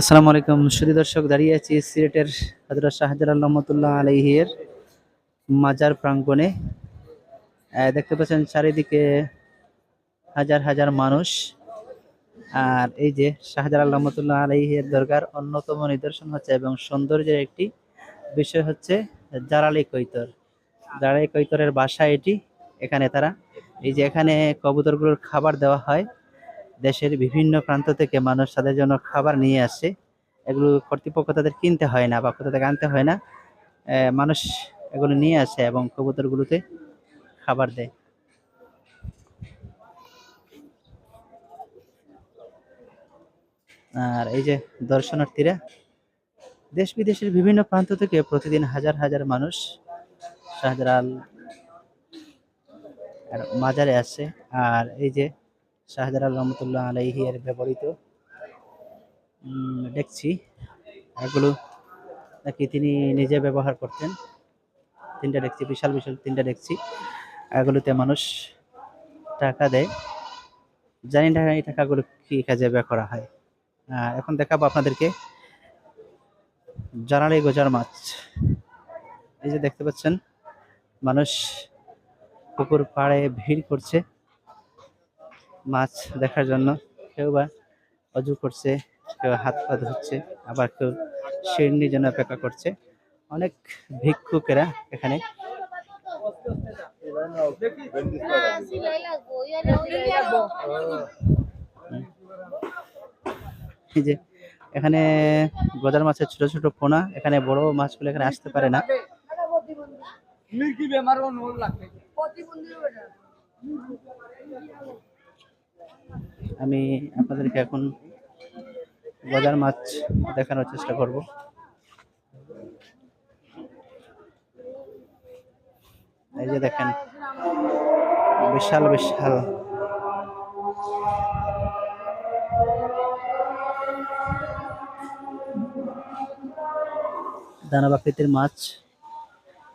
আসসালামু আলাইকুম। সুদী দর্শক, দাঁড়িয়ে আছি সিলেটের হজরত শাহজালাল রহমতুল্লাহ আলহির মাজার প্রাঙ্গণে। দেখতে পাচ্ছেন চারিদিকে হাজার হাজার মানুষ। আর এই যে শাহজালাল রহমতুল্লাহ আলহির দরগার অন্যতম নিদর্শন হচ্ছে এবং সৌন্দর্যের একটি বিষয় হচ্ছে জালালি কৈতর। জালালি কৈতরের বাসা এটি। এখানে তারা, এই যে এখানে কবুতরগুলোর খাবার দেওয়া হয়। দেশের বিভিন্ন প্রান্ত থেকে মানুষ তাদের জন্য খাবার নিয়ে আসে। এগুলো কর্তৃপক্ষ তাদের কিনতে হয় না বা কোথা থেকে আনতে হয় না। মানুষ এগুলো নিয়ে আসে এবং কবুতরগুলোতে খাবার দেয়। আর এই যে দর্শনার্থীরা, দেশ বিদেশের বিভিন্ন প্রান্ত থেকে প্রতিদিন হাজার হাজার মানুষ শাহজালাল আর মাজারে আসে। আর এই যে শাহজালাল রহমতুল্লাহ আলাইহি এর ব্যবহৃত। দেখছি। এগুলো নাকি তিনি নিজে ব্যবহার করতেন। তিনটা দেখছি, বিশাল বিশাল তিনটা দেখছি। এগুলোতে মানুষ টাকা দেয়। জানি না এই টাকাগুলো কি কাজে ব্যয় করা হয়। এখন দেখাবো আপনাদেরকে জানালে গোজার মাছ। এই যে দেখতে পাচ্ছেন, মানুষ পুকুর পাড়ে ভিড় করছে। মাছ দেখার জন্য। কেউ বা অজু করছে, কেউ হাত পা ধুচ্ছে, আবার কেউ শিরনির জন্য অপেক্ষা করছে। অনেক ভিক্ষুকেরা এখানে। যে এখানে গজার মাছের ছোট ছোট পোনা, এখানে বড় মাছগুলো এখানে আসতে পারে না। মির্কি বেমার আমি আপনাদেরকে এখন গজার মাছ দেখানোর চেষ্টা করব। এই যে দেখেন, বিশাল বিশাল। দানব আকৃতির মাছ।